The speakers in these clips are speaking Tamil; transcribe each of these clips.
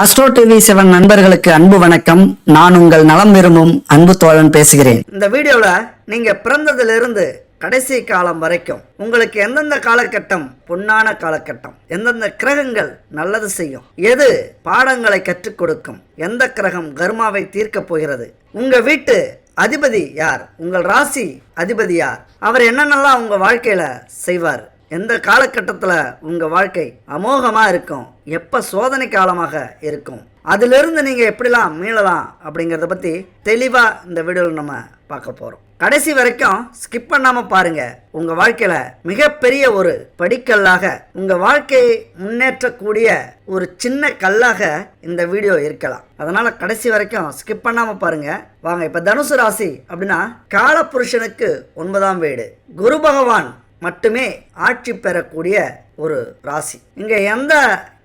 அஸ்ட்ரோ டிவி செவன் நண்பர்களுக்கு அன்பு வணக்கம். நான் உங்கள் நலம் விரும்பும் அன்பு தோழன் பேசுகிறேன். இந்த வீடியோல நீங்க பிறந்ததிலிருந்து கடைசி காலம் வரைக்கும் உங்களுக்கு எந்தெந்த காலகட்டம் பொன்னான காலகட்டம்? எந்தெந்த கிரகங்கள் நல்லது செய்யும்? எது பாடங்களை கற்றுக் கொடுக்கும்? எந்த கிரகம் கர்மாவை தீர்க்கப் போகிறது? உங்க வீட்டு அதிபதி யார்? உங்கள் ராசி அதிபதி யார்? அவர் என்னென்னலாம் உங்க வாழ்க்கையில செய்வார்? எந்த காலகட்டத்தில் உங்கள் வாழ்க்கை அமோகமாக இருக்கும்? எப்போ சோதனை காலமாக இருக்கும்? அதிலிருந்து நீங்கள் எப்படிலாம் மீளலாம் அப்படிங்கிறத பற்றி தெளிவாக இந்த வீடியோவில் நம்ம பார்க்க போகிறோம் கடைசி வரைக்கும் ஸ்கிப் பண்ணாமல் பாருங்கள் உங்கள் வாழ்க்கையில் மிகப்பெரிய ஒரு படிக்கல்லாக உங்கள் வாழ்க்கையை முன்னேற்றக்கூடிய ஒரு சின்ன கல்லாக இந்த வீடியோ இருக்கலாம். அதனால் கடைசி வரைக்கும் ஸ்கிப் பண்ணாமல் பாருங்கள் வாங்க இப்போ தனுசு ராசி அப்படின்னா காலபுருஷனுக்கு ஒன்பதாம் வீடு. குரு பகவான் மட்டுமே ஆட்சி பெறக்கூடிய ஒரு ராசி. இங்கே எந்த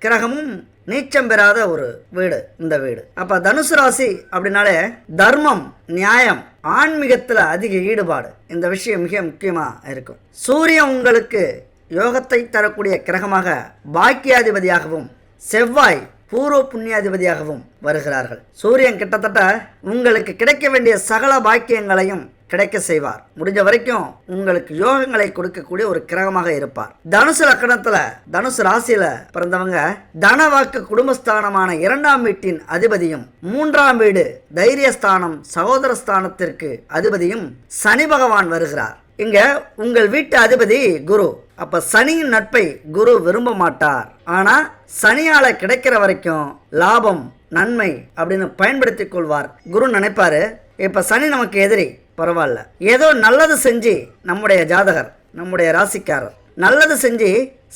கிரகமும் நீச்சம் பெறாத ஒரு வீடு இந்த வீடு. அப்ப தனுசு ராசி அப்படின்னாலே தர்மம் நியாயம் ஆன்மீகத்தில் அதிக ஈடுபாடு. இந்த விஷயம் மிக முக்கியமாக இருக்கும். சூரியன் உங்களுக்கு யோகத்தை தரக்கூடிய கிரகமாக பாக்கியாதிபதியாகவும் செவ்வாய் பூர்வ புண்ணியாதிபதியாகவும் வருகிறார்கள். சூரியன் கிட்டத்தட்ட உங்களுக்கு கிடைக்க வேண்டிய சகல பாக்கியங்களையும் கிடைக்க செய்வார். முடிஞ்ச வரைக்கும் உங்களுக்கு யோகங்களை கொடுக்கக்கூடிய ஒரு கிரகமாக இருப்பார். தனுசு லக்கணத்துல தனுசு ராசியில பிறந்தவங்க தனவாக்கு குடும்பஸ்தானமான இரண்டாம் வீட்டின் அதிபதியும் மூன்றாம் வீடு தைரியஸ்தானம் சகோதர ஸ்தானத்திற்கு அதிபதியும் சனி பகவான் வருகிறார். இங்க உங்கள் வீட்டு அதிபதி குரு. அப்ப சனியின் நட்பை குரு விரும்ப மாட்டார். ஆனா சனியால கிடைக்கிற வரைக்கும் லாபம் நன்மை அப்படின்னு பயன்படுத்தி கொள்வார். குரு நினைப்பாரு இப்ப சனி நமக்கு எதிரி. பரவாயில்ல. ஏதோ நல்லது செஞ்சு நம்முடைய ஜாதகர் நம்முடைய ராசிக்காரர் நல்லது செஞ்சு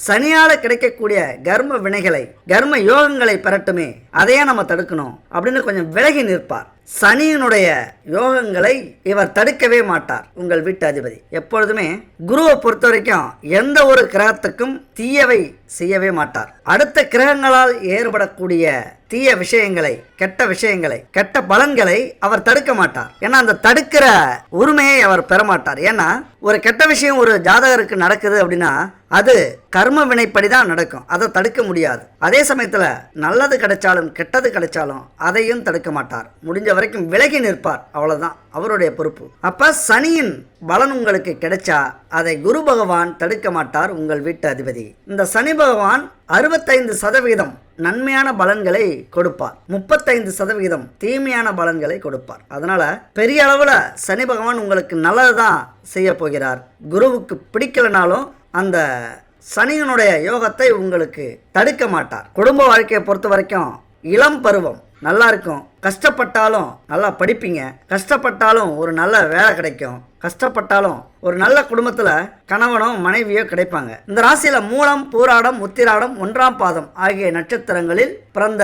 சனியால் கிடைக்கக்கூடிய கர்ம வினைகளை கர்ம யோகங்களை பெறட்டுமே அதையே நம்ம தடுக்கணும் அப்படின்னு கொஞ்சம் விலகி நிற்பார். சனியினுடைய யோகங்களை இவர் தடுக்கவே மாட்டார். உங்கள் வீட்டு அதிபதி. எப்பொழுதுமே குருவை பொறுத்த வரைக்கும் எந்த ஒரு கிரகத்துக்கும் தீயவை செய்யவே மாட்டார். அடுத்த கிரகங்களால் ஏற்படக்கூடிய தீய விஷயங்களை கெட்ட விஷயங்களை கெட்ட பலன்களை அவர் தடுக்க மாட்டார். ஏன்னா அந்த தடுக்கிற உரிமையை அவர் பெற மாட்டார். ஏன்னா ஒரு கெட்ட விஷயம் ஒரு ஜாதகருக்கு நடக்குது அப்படின்னா அது கர்ம வினைப்படி தான் நடக்கும். அதை தடுக்க முடியாது. அதே சமயத்தில் நல்லது கிடைச்சாலும் கெட்டது கிடைச்சாலும் அதையும் தடுக்க மாட்டார். முடிஞ்ச வரைக்கும் விலகி நிற்பார். அவ்வளோதான் அவருடைய பொறுப்பு. அப்போ சனியின் பலன் உங்களுக்கு கிடைச்சா அதை குரு பகவான் தடுக்க மாட்டார் உங்கள் வீட்டு அதிபதி. இந்த சனி பகவான் அறுபத்தைந்து சதவீதம் நன்மையான பலன்களை கொடுப்பார். முப்பத்தைந்து சதவிகிதம் தீமையான பலன்களை கொடுப்பார். அதனால பெரிய அளவில் சனி பகவான் உங்களுக்கு நல்லதுதான் செய்ய போகிறார். குருவுக்கு பிடிக்கலனாலும் அந்த சனியினுடைய யோகத்தை உங்களுக்கு தடுக்க மாட்டார். குடும்ப வாழ்க்கையை பொறுத்த வரைக்கும் இளம் பருவம். நல்லா இருக்கும். கஷ்டப்பட்டாலும் நல்லா படிப்பீங்க. கஷ்டப்பட்டாலும் ஒரு நல்ல வேலை கிடைக்கும். கஷ்டப்பட்டாலும் ஒரு நல்ல குடும்பத்தில் கணவனும் மனைவியோ கிடைப்பாங்க. இந்த ராசியில் மூலம் பூராடம் உத்திராடம் ஒன்றாம் பாதம் ஆகிய நட்சத்திரங்களில் பிறந்த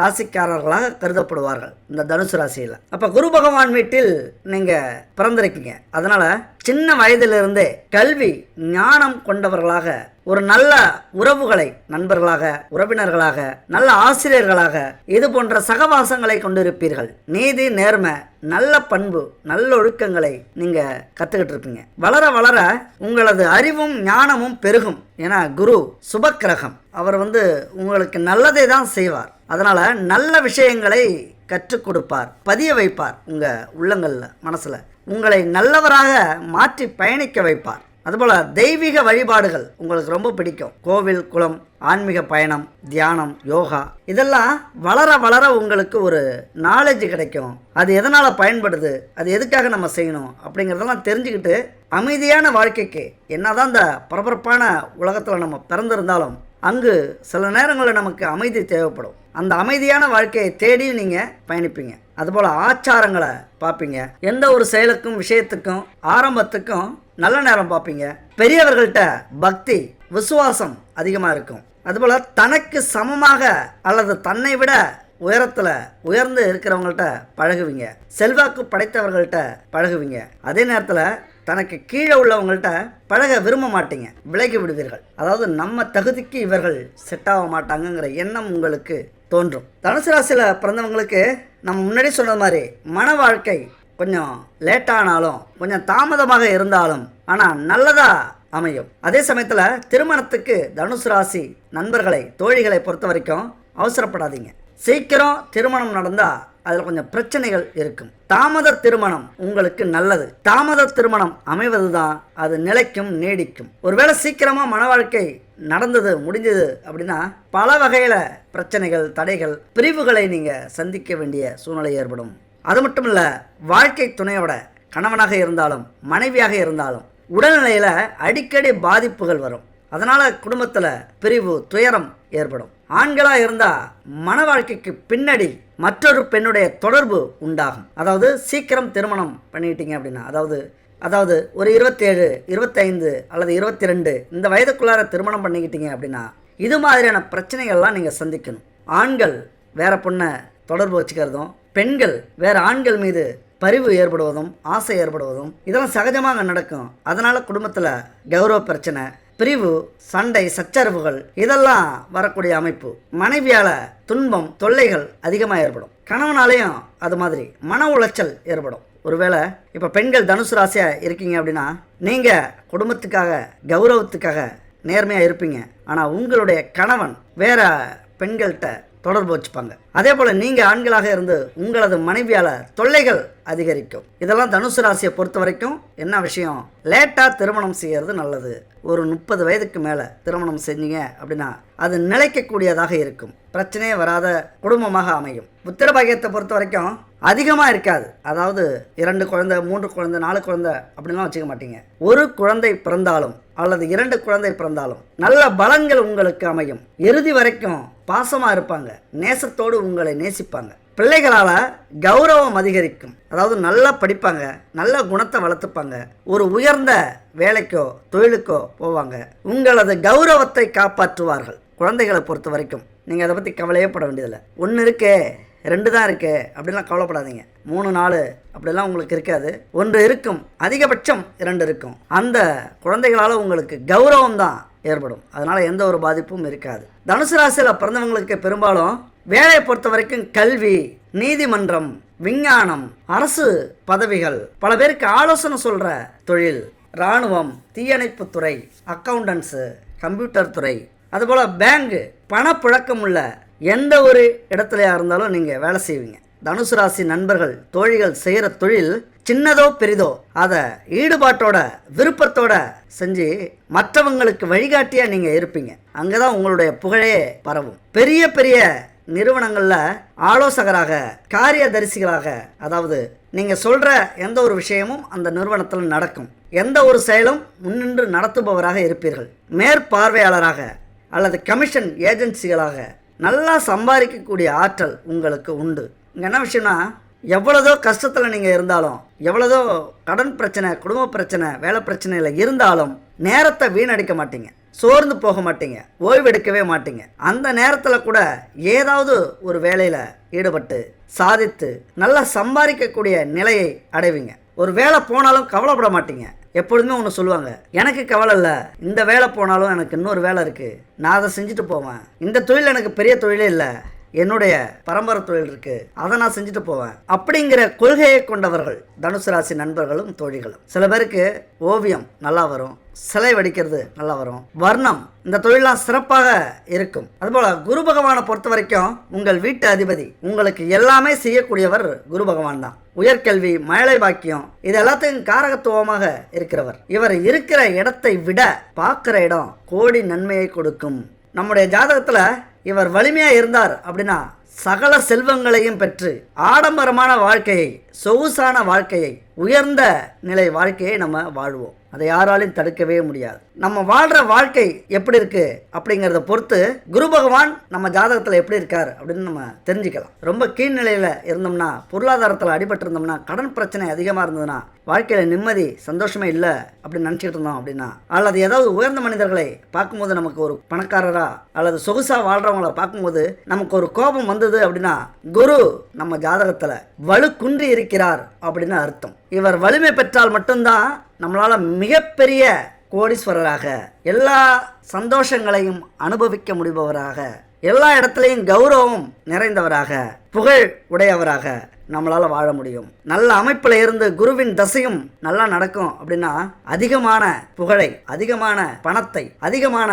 ராசிக்காரர்களாக கருதப்படுவார்கள் இந்த தனுசு ராசியில். அப்போ குரு பகவான் வீட்டில் நீங்கள் பிறந்திருக்கீங்க. அதனால் சின்ன வயதிலிருந்தே கல்வி ஞானம் கொண்டவர்களாக ஒரு நல்ல உறவுகளை நண்பர்களாக உறவினர்களாக நல்ல ஆசிரியர்களாக இது போன்ற சகவாசங்களை கொண்டிருப்பீர்கள். நீதி நேர்மை நல்ல பண்பு நல்லொழுக்கங்களை நீங்க கத்துக்கிட்டு இருப்பீங்க. வளர வளர உங்களது அறிவும் ஞானமும் பெருகும். ஏன்னா குரு சுபக்கிரகம். அவர் வந்து உங்களுக்கு நல்லதை தான் செய்வார். அதனால நல்ல விஷயங்களை கற்றுக் கொடுப்பார் பதிய வைப்பார் உங்க உள்ளங்கள்ல மனசுல. உங்களை நல்லவராக மாற்றி பயணிக்க வைப்பார். அதுபோல் தெய்வீக வழிபாடுகள் உங்களுக்கு ரொம்ப பிடிக்கும். கோவில் குளம் ஆன்மீக பயணம் தியானம் யோகா இதெல்லாம் வளர வளர உங்களுக்கு ஒரு நாலேஜ் கிடைக்கும். அது எதனால் பயன்படுது அது எதுக்காக நம்ம செய்யணும் அப்படிங்கிறதெல்லாம் தெரிஞ்சுக்கிட்டு அமைதியான வாழ்க்கைக்கு என்னதான் இந்த பரபரப்பான உலகத்தில் நம்ம பிறந்திருந்தாலும் அங்கு சில நேரங்களில் நமக்கு அமைதி தேவைப்படும். அந்த அமைதியான வாழ்க்கையை தேடியும் நீங்கள் பயணிப்பீங்க. அதுபோல் ஆச்சாரங்களை பார்ப்பீங்க. எந்த ஒரு செயலுக்கும் விஷயத்துக்கும் ஆரம்பத்துக்கும் நல்ல நேரம் பார்ப்பீங்க. பெரியவர்கள்ட்ட பக்தி விசுவாசம் அதிகமாக இருக்கும். அதுபோல் தனக்கு சமமாக அல்லது தன்னை விட உயரத்தில் உயர்ந்து இருக்கிறவங்கள்ட்ட பழகுவீங்க. செல்வாக்கு படைத்தவர்கள்ட்ட பழகுவீங்க. அதே நேரத்தில் தனக்கு கீழே உள்ளவங்கள்ட்ட பழக விரும்ப மாட்டீங்க. விலகி விடுவீர்கள். அதாவது நம்ம தகுதிக்கு இவர்கள் செட் ஆக மாட்டாங்கங்கிற எண்ணம் உங்களுக்கு தோன்றும். தனுசு ராசியில் பிறந்தவங்களுக்கு நம்ம முன்னாடி சொன்ன மாதிரி மன வாழ்க்கை கொஞ்சம் லேட்டானாலும் கொஞ்சம் தாமதமாக இருந்தாலும் ஆனால் நல்லதாக அமையும். அதே சமயத்தில் திருமணத்துக்கு தனுசு ராசி நண்பர்களை தோழிகளை பொறுத்த வரைக்கும் அவசரப்படாதீங்க. சீக்கிரம் திருமணம் நடந்தால் அதில் கொஞ்சம் பிரச்சனைகள் இருக்கும். தாமத திருமணம் உங்களுக்கு நல்லது. தாமத திருமணம் அமைவது தான் அது நிலைக்கும் நீடிக்கும். ஒருவேளை சீக்கிரமாக மன வாழ்க்கை நடந்தது முடிஞ்சது அப்படின்னா பல வகையில் பிரச்சனைகள் தடைகள் பிரிவுகளை நீங்கள் சந்திக்க வேண்டிய சூழ்நிலை ஏற்படும். அது மட்டும் இல்லை வாழ்க்கை துணையோட கணவனாக இருந்தாலும் மனைவியாக இருந்தாலும் உடல்நிலையில் அடிக்கடி பாதிப்புகள் வரும். அதனால் குடும்பத்தில் பிரிவு துயரம் ஏற்படும். ஆண்களாக இருந்தால் மன வாழ்க்கைக்கு பின்னாடி மற்றொரு பெண்ணுடைய தொடர்பு உண்டாகும். அதாவது சீக்கிரம் திருமணம் பண்ணிட்டீங்க அப்படின்னா அதாவது அதாவது ஒரு இருபத்தேழு இருபத்தைந்து அல்லது இருபத்தி ரெண்டு இந்த வயதுக்குள்ளார திருமணம் பண்ணிக்கிட்டீங்க அப்படின்னா இது மாதிரியான பிரச்சனைகள்லாம் நீங்கள் சந்திக்கணும். ஆண்கள் வேற பொண்ணை தொடர்பு வச்சுக்கிறதும் பெண்கள் வேறு ஆண்கள் மீது பரிவு ஏற்படுவதும் ஆசை ஏற்படுவதும் இதெல்லாம் சகஜமாக நடக்கும். அதனால் குடும்பத்தில் கௌரவ பிரச்சனை பிரிவு சண்டை சச்சரவுகள் இதெல்லாம் வரக்கூடிய அமைப்பு. மனைவியால் துன்பம் தொல்லைகள் அதிகமாக ஏற்படும். கணவனாலேயும் அது மாதிரி மன உளைச்சல் ஏற்படும். ஒருவேளை இப்போ பெண்கள் தனுசு ராசியாக இருக்கீங்க அப்படின்னா நீங்கள் குடும்பத்துக்காக கௌரவத்துக்காக நேர்மையாக இருப்பீங்க. ஆனால் உங்களுடைய கணவன் வேற பெண்கள்கிட்ட தொடர்பு வச்சுப்பாங்க. அதே போல் நீங்கள் ஆண்களாக இருந்து உங்களது மனைவியால் தொல்லைகள் அதிகரிக்கும். இதெல்லாம் தனுசு ராசியை பொறுத்த வரைக்கும் என்ன விஷயம்? லேட்டாக திருமணம் செய்கிறது நல்லது. ஒரு முப்பது வயதுக்கு மேலே திருமணம் செஞ்சீங்க அப்படின்னா அது நிலைக்கக்கூடியதாக இருக்கும். பிரச்சனையே வராத குடும்பமாக அமையும். உத்திரபாகியத்தை பொறுத்த வரைக்கும் அதிகமாக இருக்காது. அதாவது இரண்டு குழந்தை மூன்று குழந்தை நாலு குழந்தை அப்படின்லாம் வச்சுக்க மாட்டீங்க. ஒரு குழந்தை பிறந்தாலும் அல்லது இரண்டு குழந்தை பிறந்தாலும் நல்ல பலன்கள் உங்களுக்கு அமையும். இறுதி வரைக்கும் பாசமாக இருப்பாங்க. நேசத்தோடு உங்களை நேசிப்பாங்க. பிள்ளைகளால் கௌரவம் அதிகரிக்கும். அதாவது நல்லா படிப்பாங்க நல்ல குணத்தை வளர்த்துப்பாங்க. ஒரு உயர்ந்த வேலைக்கோ தொழிலுக்கோ போவாங்க. உங்களது கௌரவத்தை காப்பாற்றுவார்கள் குழந்தைகளை பொறுத்த வரைக்கும். நீங்கள் அதை பற்றி கவலையே பட வேண்டியதில்லை. ஒன்று இருக்கே ரெண்டு தான் இருக்கு அப்படிலாம் கவலைப்படாதீங்க. மூணு நாலு அப்படிலாம் உங்களுக்கு இருக்காது. ஒன்று இருக்கும் அதிகபட்சம் இரண்டு இருக்கும். அந்த குழந்தைகளால் உங்களுக்கு கௌரவம் தான் ஏற்படும். அதனால் எந்த ஒரு பாதிப்பும் இருக்காது. தனுசு ராசியில் பிறந்தவங்களுக்கு பெரும்பாலும் வேலையை பொறுத்த வரைக்கும் கல்வி நீதிமன்றம் விஞ்ஞானம் அரசு பதவிகள் பல பேருக்கு ஆலோசனை சொல்கிற தொழில் இராணுவம் தீயணைப்புத்துறை அக்கௌண்டன்ஸு கம்ப்யூட்டர் துறை அதுபோல் பேங்கு பணப்புழக்கம் உள்ள எந்த ஒரு இடத்துலையாக இருந்தாலும் நீங்கள் வேலை செய்வீங்க. தனுசு ராசி நண்பர்கள் தோழிகள் செய்கிற தொழில் சின்னதோ பெரிதோ அதை ஈடுபாட்டோட விருப்பத்தோட செஞ்சு மற்றவங்களுக்கு வழிகாட்டியாக நீங்கள் இருப்பீங்க. அங்கே தான் உங்களுடைய புகழே பரவும். பெரிய பெரிய நிறுவனங்களில் ஆலோசகராக காரியதரிசிகளாக அதாவது நீங்கள் சொல்கிற எந்த ஒரு விஷயமும் அந்த நிறுவனத்தில் நடக்கும். எந்த ஒரு செயலும் முன்னின்று நடத்துபவராக இருப்பீர்கள். மேற்பார்வையாளராக அல்லது கமிஷன் ஏஜென்சிகளாக நல்லா சம்பாதிக்கக்கூடிய ஆற்றல் உங்களுக்கு உண்டு. இங்கே என்ன விஷயம்னா எவ்வளதோ கஷ்டத்தில் நீங்கள் இருந்தாலும் எவ்வளதோ கடன் பிரச்சனை குடும்ப பிரச்சனை வேலை பிரச்சனையில் இருந்தாலும் நேரத்தை வீணடிக்க மாட்டீங்க. சோர்ந்து போக மாட்டீங்க ஓய்வெடுக்கவே மாட்டீங்க. அந்த நேரத்தில் கூட ஏதாவது ஒரு வேலையில் ஈடுபட்டு சாதித்து நல்லா சம்பாதிக்கக்கூடிய நிலையை அடைவீங்க. ஒரு வேலை போனாலும் கவலைப்பட மாட்டீங்க. எப்பொழுதுமே ஒன்று சொல்லுவாங்க எனக்கு கவலை இல்லை. இந்த வேலை போனாலும் எனக்கு இன்னொரு வேலை இருக்குது நான் அதை செஞ்சுட்டு போவேன். இந்த தொழில் எனக்கு பெரிய தொழிலே இல்லை. என்னுடைய பரம்பரை தொழில் இருக்கு. அதை நான் செஞ்சுட்டு போவேன். அப்படிங்கிற கொள்கையை கொண்டவர்கள் தனுசு ராசி நண்பர்களும் தோழிகளும். சில பேருக்கு ஓவியம் நல்லா வரும். சிலை வடிக்கிறது நல்லா வரும். வர்ணம் இந்த தொழிலாம் சிறப்பாக இருக்கும். அதுபோல் குரு பகவானை பொறுத்த வரைக்கும் உங்கள் வீட்டு அதிபதி உங்களுக்கு எல்லாமே செய்யக்கூடியவர் குரு பகவான் தான். உயர்கல்வி மழை பாக்கியம் இது எல்லாத்துக்கும் காரகத்துவமாக இருக்கிறவர். இவர் இருக்கிற இடத்தை விட பார்க்குற இடம் கோடி நன்மையை கொடுக்கும். நம்முடைய ஜாதகத்தில் இவர் வலிமையாக இருந்தார் அப்படின்னா சகல செல்வங்களையும் பெற்று ஆடம்பரமான வாழ்க்கையை சொகுசான வாழ்க்கையை உயர்ந்த நிலை வாழ்க்கையை நம்ம வாழ்வோம். அதை யாராலையும் தடுக்கவே முடியாது. நம்ம வாழ்கிற வாழ்க்கை எப்படி இருக்கு அப்படிங்கிறத பொறுத்து குரு பகவான் நம்ம ஜாதகத்தில் எப்படி இருக்கார் அப்படின்னு நம்ம தெரிஞ்சுக்கலாம். ரொம்ப கீழ்நிலையில் இருந்தோம்னா பொருளாதாரத்தில் அடிபட்டு இருந்தோம்னா கடன் பிரச்சனை அதிகமாக இருந்ததுன்னா வாழ்க்கையில் நிம்மதி சந்தோஷமே இல்லை அப்படின்னு நினச்சிக்கிட்டு இருந்தோம் அப்படின்னா அல்லது ஏதாவது உயர்ந்த மனிதர்களை பார்க்கும்போது நமக்கு ஒரு பணக்காரரா அல்லது சொகுசாக வாழ்கிறவங்கள பார்க்கும்போது நமக்கு ஒரு கோபம் வந்தது அப்படின்னா குரு நம்ம ஜாதகத்தில் வலு குன்றி இருக்கிறார் அப்படின்னு அர்த்தம். இவர் வலிமை பெற்றால் மட்டும்தான் நம்மளால் மிகப்பெரிய கோடீஸ்வரராக எல்லா சந்தோஷங்களையும் அனுபவிக்க முடிபவராக எல்லா இடத்துலையும் கௌரவம் நிறைந்தவராக புகழ் உடையவராக நம்மளால் வாழ முடியும். நல்ல அமைப்பில் இருந்து குருவின் தசையும் நல்லா நடக்கும் அப்படின்னா அதிகமான புகழை அதிகமான பணத்தை அதிகமான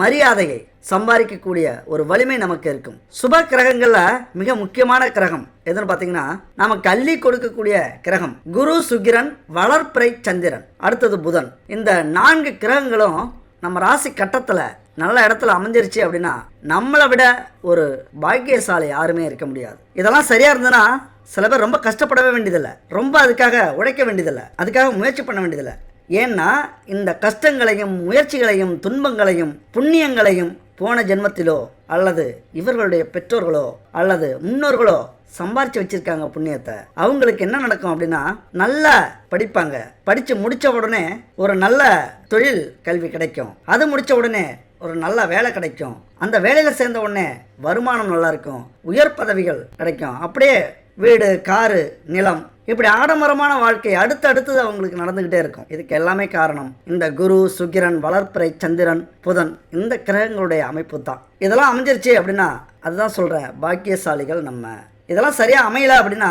மரியாதையை சம்பாதிக்கக்கூடிய ஒரு வலிமை நமக்கு இருக்கும். சுப கிரகங்களில் மிக முக்கியமான கிரகம் எதுன்னு பார்த்தீங்கன்னா நமக்கு அள்ளி கொடுக்கக்கூடிய கிரகம். குரு சுக்கிரன் வளர்ப்பிறை சந்திரன். அடுத்தது புதன். இந்த நான்கு கிரகங்களும் நம்ம ராசி கட்டத்தில் நல்ல இடத்துல அமைஞ்சிருச்சு அப்படின்னா நம்மளை விட ஒரு பாக்கியசாலை யாருமே இருக்க முடியாது. இதெல்லாம் சரியாக இருந்ததுன்னா சில பேர் ரொம்ப கஷ்டப்படவே வேண்டியதில்லை. ரொம்ப அதுக்காக உழைக்க வேண்டியதில்லை. அதுக்காக முயற்சி பண்ண வேண்டியதில்லை. ஏன்னா இந்த கஷ்டங்களையும் முயற்சிகளையும் துன்பங்களையும் புண்ணியங்களையும் போன ஜென்மத்திலோ அல்லது இவர்களுடைய பெற்றோர்களோ அல்லது முன்னோர்களோ சம்பாரிச்சு வச்சிருக்காங்க புண்ணியத்தை. அவங்களுக்கு என்ன நடக்கும் அப்படின்னா நல்லா படிப்பாங்க. படிச்சு முடிச்ச உடனே ஒரு நல்ல தொழில் கல்வி கிடைக்கும். அது முடிச்ச உடனே ஒரு நல்ல வேலை கிடைக்கும். அந்த வேலையில சேர்ந்த உடனே வருமானம் நல்லா இருக்கும். உயர் பதவிகள் கிடைக்கும். அப்படியே வீடு காரு நிலம் இப்படி ஆடம்பரமான வாழ்க்கை அடுத்து அடுத்தது அவங்களுக்கு நடந்துக்கிட்டே இருக்கும். இதுக்கு எல்லாமே காரணம் இந்த குரு சுக்கிரன் வளர்ப்பிறை சந்திரன் புதன் இந்த கிரகங்களுடைய அமைப்பு தான். இதெல்லாம் அமைஞ்சிருச்சு அப்படின்னா அதுதான் சொல்கிறேன் பாக்கியசாலிகள் நம்ம. இதெல்லாம் சரியாக அமையல அப்படின்னா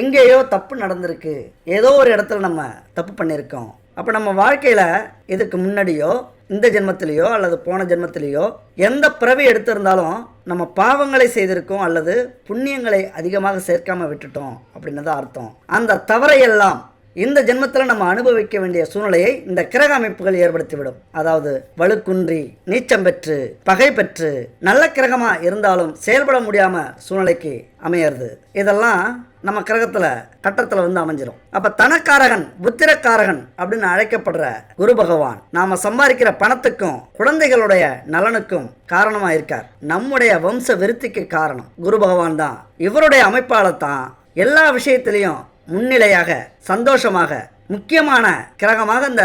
எங்கேயோ தப்பு நடந்திருக்கு. ஏதோ ஒரு இடத்துல நம்ம தப்பு பண்ணியிருக்கோம். அப்போ நம்ம வாழ்க்கையில் இதுக்கு முன்னாடியோ இந்த ஜென்மத்திலேயோ அல்லது போன ஜென்மத்திலேயோ எந்த பிறவி எடுத்திருந்தாலும் நம்ம பாவங்களை செய்திருக்கோம் அல்லது புண்ணியங்களை அதிகமாக சேர்க்காமல் விட்டுட்டோம் அப்படின்னு தான் அர்த்தம். அந்த தவறையெல்லாம் இந்த ஜென்மத்தில் நம்ம அனுபவிக்க வேண்டிய சூழ்நிலையை இந்த கிரக அமைப்புகள் ஏற்படுத்திவிடும். அதாவது வலுக்குன்றி நீச்சம் பெற்று பகை பெற்று நல்ல கிரகமாக இருந்தாலும் செயல்பட முடியாம சூழ்நிலைக்கு அமையிறது. இதெல்லாம் நம்ம கிரகத்தில் கட்டத்தில் வந்து அமைஞ்சிரும். அப்போ தனக்காரகன் புத்திரக்காரகன் அப்படின்னு அழைக்கப்படுற குரு பகவான் நாம சம்பாதிக்கிற பணத்துக்கும் குழந்தைகளுடைய நலனுக்கும் காரணமாக இருக்கார். நம்முடைய வம்ச விருத்திக்கு காரணம் குரு பகவான் தான். இவருடைய அமைப்பால தான் எல்லா விஷயத்திலையும் முன்னிலையாக சந்தோஷமாக முக்கியமான கிரகமாக இந்த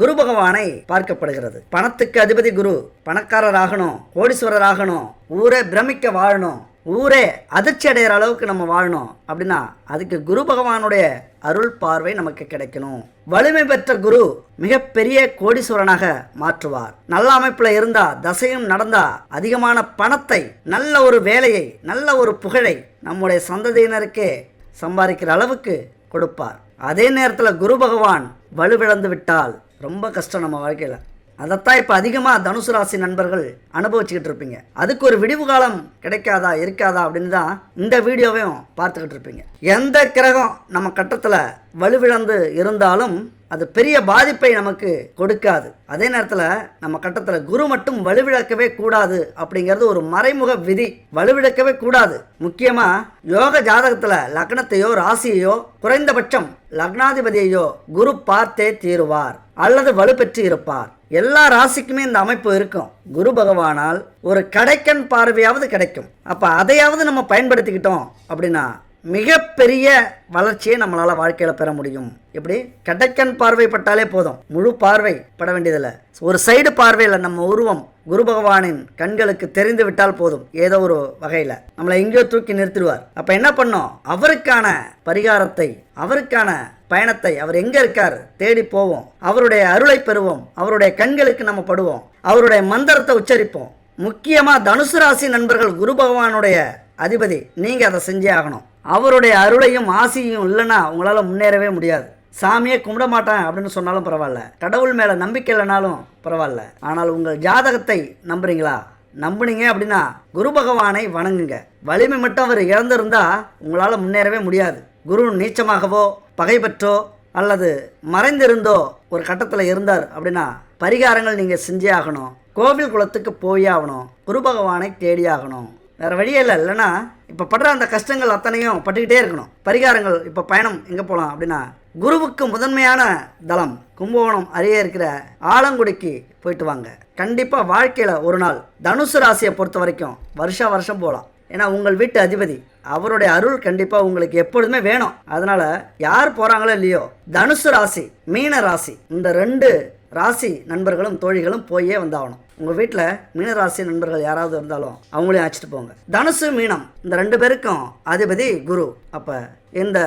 குரு பகவானை பார்க்கப்படுகிறது. பணத்துக்கு அதிபதி குரு பணக்காரர் ஆகணும் கோடீஸ்வரர் ஆகணும் ஊரே பிரமிக்க வாழணும் ஊரே அதிர்ச்சி அடைகிற அளவுக்கு நம்ம வாழணும் அப்படின்னா அதுக்கு குரு பகவானுடைய அருள் பார்வை நமக்கு கிடைக்கணும். வலிமை பெற்ற குரு மிகப்பெரிய கோடீஸ்வரனாக மாற்றுவார். நல்ல அமைப்பில் இருந்தா தசையும் நடந்தா அதிகமான பணத்தை நல்ல ஒரு வேலையை நல்ல ஒரு புகழை நம்முடைய சந்ததியினருக்கே சம்பாதிக்கிற அளவுக்கு கொடுப்பார். அதே நேரத்தில் குரு பகவான் வலுவிழந்து விட்டால் ரொம்ப கஷ்டம் நம்ம வாழ்க்கையில். அதைத்தான் இப்போ அதிகமாக தனுசு ராசி நண்பர்கள் அனுபவிச்சுக்கிட்டு இருப்பீங்க. அதுக்கு ஒரு விடிவு காலம் கிடைக்காதா இருக்காதா அப்படின்னு தான் இந்த வீடியோவையும் பார்த்துக்கிட்டு இருப்பீங்க. எந்த கிரகம் நம்ம கட்டத்தில் வலுவிழந்து இருந்தாலும் அது பெரிய பாதிப்பை நமக்கு கொடுக்காது. அதே நேரத்தில் நம்ம கட்டத்தில் குரு மட்டும் வலுவிழக்கவே கூடாது அப்படிங்கிறது ஒரு மறைமுக விதி. வலுவிழக்கவே கூடாது. முக்கியமாக யோக ஜாதகத்தில் லக்னத்தையோ ராசியையோ குறைந்தபட்சம் லக்னாதிபதியையோ குரு பார்த்தே தீருவார் அல்லது வலுப்பெற்று இருப்பார். எல்லா ராசிக்குமே இந்த அமைப்பு இருக்கும். குரு பகவானால் ஒரு கடைக்கன் பார்வையாவது கிடைக்கும். அப்போ அதையாவது நம்ம பயன்படுத்திக்கிட்டோம் அப்படின்னா மிகப்பெரிய வளர்ச்சியை நம்மளால் வாழ்க்கையில் பெற முடியும். எப்படி? கடைக்கண் பார்வைப்பட்டாலே போதும். முழு பார்வை பட வேண்டியதில்லை. ஒரு சைடு பார்வையில் நம்ம உருவம் குரு பகவானின் கண்களுக்கு தெரிந்து விட்டால் போதும். ஏதோ ஒரு வகையில். நம்மளை எங்கேயோ தூக்கி நிறுத்திடுவார். அப்போ என்ன பண்ணோம்? அவருக்கான பரிகாரத்தை அவருக்கான பயணத்தை அவர் எங்கே இருக்கார்? தேடி போவோம். அவருடைய அருளை பெறுவோம். அவருடைய கண்களுக்கு நம்ம படுவோம். அவருடைய மந்திரத்தை உச்சரிப்போம். முக்கியமாக தனுசு ராசி நண்பர்கள் குரு பகவானுடைய அதிபதி. நீங்கள் அதை செஞ்சே ஆகணும். அவருடைய அருளையும் ஆசையும் இல்லைன்னா உங்களால் முன்னேறவே முடியாது. சாமியே கும்பிட மாட்டேன் அப்படின்னு சொன்னாலும் பரவாயில்ல. கடவுள் மேலே நம்பிக்கை இல்லைனாலும் பரவாயில்ல. ஆனால் உங்கள் ஜாதகத்தை நம்புறீங்களா? நம்புனீங்க அப்படின்னா குரு பகவானை வணங்குங்க. வலிமை மட்டும் அவர் இழந்திருந்தா உங்களால் முன்னேறவே முடியாது. குரு நீச்சமாகவோ பகைப்பற்றோ அல்லது மறைந்திருந்தோ ஒரு கட்டத்தில் இருந்தார் அப்படின்னா பரிகாரங்கள் நீங்கள் செஞ்சே ஆகணும். கோவில் குளத்துக்கு போயே ஆகணும். குரு பகவானை தேடி ஆகணும். வேறு வழியே இல்லை இல்லைன்னா இப்போ படுற அந்த கஷ்டங்கள் அத்தனையும் பட்டுக்கிட்டே இருக்கணும். பரிகாரங்கள் இப்போ பயணம் எங்கே போகலாம் அப்படின்னா குருவுக்கு முதன்மையான தளம் கும்பகோணம் அருகே இருக்கிற ஆலங்குடிக்கு போயிட்டு வாங்க. கண்டிப்பாக வாழ்க்கையில் ஒரு நாள் தனுசு ராசியை பொறுத்த வரைக்கும் வருஷா வருஷம் போகலாம் ஏன்னா உங்கள் வீட்டு அதிபதி அவருடைய அருள் கண்டிப்பாக உங்களுக்கு எப்பொழுதுமே வேணும். அதனால் யார் போகிறாங்களோ இல்லையோ தனுசு ராசி மீன ராசி இந்த ரெண்டு ராசி நண்பர்களும் தோழிகளும் போயே வந்தாகணும். உங்கள் வீட்டில் மீனராசி நண்பர்கள் யாராவது இருந்தாலும் அவங்களையும் அழைச்சிட்டு போங்க. தனுசு மீனம் இந்த ரெண்டு பேருக்கும் அதிபதி குரு. அப்போ இந்த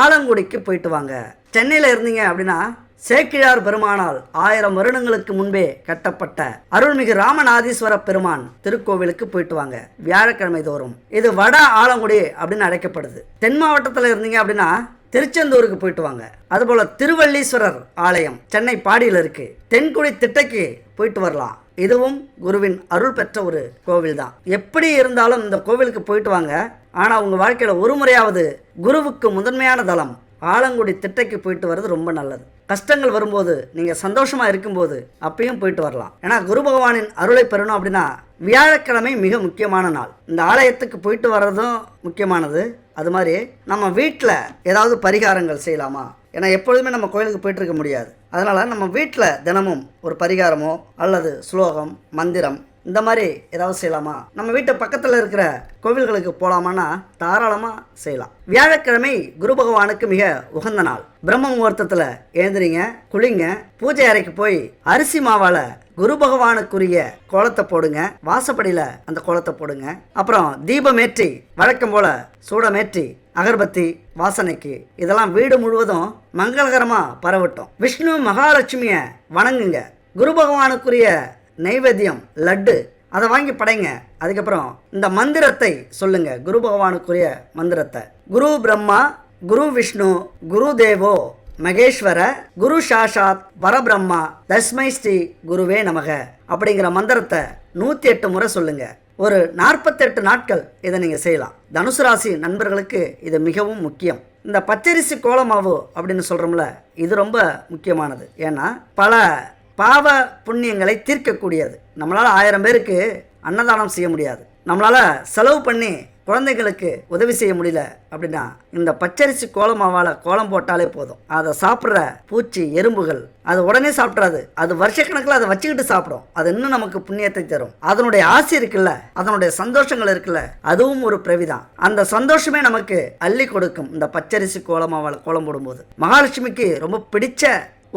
ஆலங்குடிக்கு போயிட்டு வாங்க. சென்னையில் இருந்தீங்க அப்படின்னா சேக்கிழார் பெருமானால் ஆயிரம் வருடங்களுக்கு முன்பே கட்டப்பட்ட அருள்மிகு ராமநாதீஸ்வர பெருமான் திருக்கோவிலுக்கு போயிட்டு வாங்க. வியாழக்கிழமை தோறும். இது வட ஆலங்குடி அப்படின்னு அழைக்கப்படுது. தென் மாவட்டத்தில் இருந்தீங்க அப்படின்னா திருச்செந்தூருக்கு போயிட்டு வாங்க. அதுபோல் திருவள்ளீஸ்வரர் ஆலயம் சென்னை பாடியில் இருக்கு. தென்குடி திட்டைக்கு போயிட்டு வரலாம். இதுவும் குருவின் அருள் பெற்ற ஒரு கோவில் தான். எப்படி இருந்தாலும் இந்த கோவிலுக்கு போயிட்டு வாங்க. ஆனால் உங்கள் வாழ்க்கையில் ஒரு முறையாவது குருவுக்கு முதன்மையான தலம் ஆலங்குடி திட்டைக்கு போயிட்டு வர்றது ரொம்ப நல்லது. கஷ்டங்கள் வரும்போது நீங்கள் சந்தோஷமாக இருக்கும்போது அப்பயும் போயிட்டு வரலாம். ஏன்னா குரு பகவானின் அருளை பெறணும் அப்படின்னா வியாழக்கிழமை மிக முக்கியமான நாள். இந்த ஆலயத்துக்கு போயிட்டு வர்றதும் முக்கியமானது. அது மாதிரி நம்ம வீட்டில் ஏதாவது பரிகாரங்கள் செய்யலாமா? ஏன்னா எப்பொழுதுமே நம்ம கோயிலுக்கு போயிட்டு இருக்க முடியாது. அதனால் நம்ம வீட்டில் தினமும் ஒரு பரிகாரமோ அல்லது ஸ்லோகம் மந்திரம் இந்த மாதிரி ஏதாவது செய்யலாமா? நம்ம வீட்டு பக்கத்தில் இருக்கிற கோவில்களுக்கு போகலாமான்னா தாராளமாக செய்யலாம். வியாழக்கிழமை குரு பகவானுக்கு மிக உகந்த நாள். பிரம்ம முகூர்த்தத்தில் எழுந்துறீங்க குளிங்க பூஜை அறைக்கு போய் அரிசி மாவால் குரு பகவானுக்குரிய கோலத்தை போடுங்க. வாசப்படியில் அந்த கோலத்தை போடுங்க. அப்புறம் தீபமேற்றி வழக்கம் போல் சூடமேற்றி அகர்பத்தி வாசனைக்கு. இதெல்லாம் வீடு முழுவதும் மங்களகரமாக பரவட்டும். விஷ்ணு மகாலட்சுமியை வணங்குங்க. குரு பகவானுக்குரிய நைவேத்தியம் லட்டு அதை வாங்கி படைங்க. அதுக்கப்புறம் இந்த மந்திரத்தை சொல்லுங்க. குரு பகவானுக்குரிய மந்திரத்தை. குரு பிரம்மா குரு விஷ்ணு குரு தேவோ மகேஸ்வர குரு சாஷாத் பரபிரம்மா தஸ்மை ஸ்ரீ குருவே நமக. அப்படிங்கிற மந்திரத்தை நூற்றி எட்டு முறை சொல்லுங்க. ஒரு நாற்பத்தெட்டு நாட்கள் இதை நீங்கள் செய்யலாம். தனுசு ராசி நண்பர்களுக்கு இது மிகவும் முக்கியம். இந்த பச்சரிசி கோலமாவு அப்படின்னு சொல்கிறோம்ல இது ரொம்ப முக்கியமானது. ஏன்னா பல பாவ புண்ணியங்களை தீர்க்கக்கூடியது. நம்மளால் ஆயிரம் பேருக்கு அன்னதானம் செய்ய முடியாது. நம்மளால் செலவு பண்ணி குழந்தைகளுக்கு உதவி செய்ய முடியல அப்படின்னா இந்த பச்சரிசி கோலமாவால் கோலம் போட்டாலே போதும். அதை சாப்பிட்ற பூச்சி எறும்புகள் அது உடனே சாப்பிட்றாது. அது வருஷக்கணக்கில் அதை வச்சுக்கிட்டு சாப்பிடும். அது இன்னும் நமக்கு புண்ணியத்தை தரும். அதனுடைய ஆசை இருக்குல்ல அதனுடைய சந்தோஷங்கள் இருக்குல்ல அதுவும் ஒரு பிரவிதான். அந்த சந்தோஷமே நமக்கு அள்ளி கொடுக்கும் இந்த பச்சரிசி கோலமாவால் கோலம் போடும்போது. மகாலட்சுமிக்கு ரொம்ப பிடிச்ச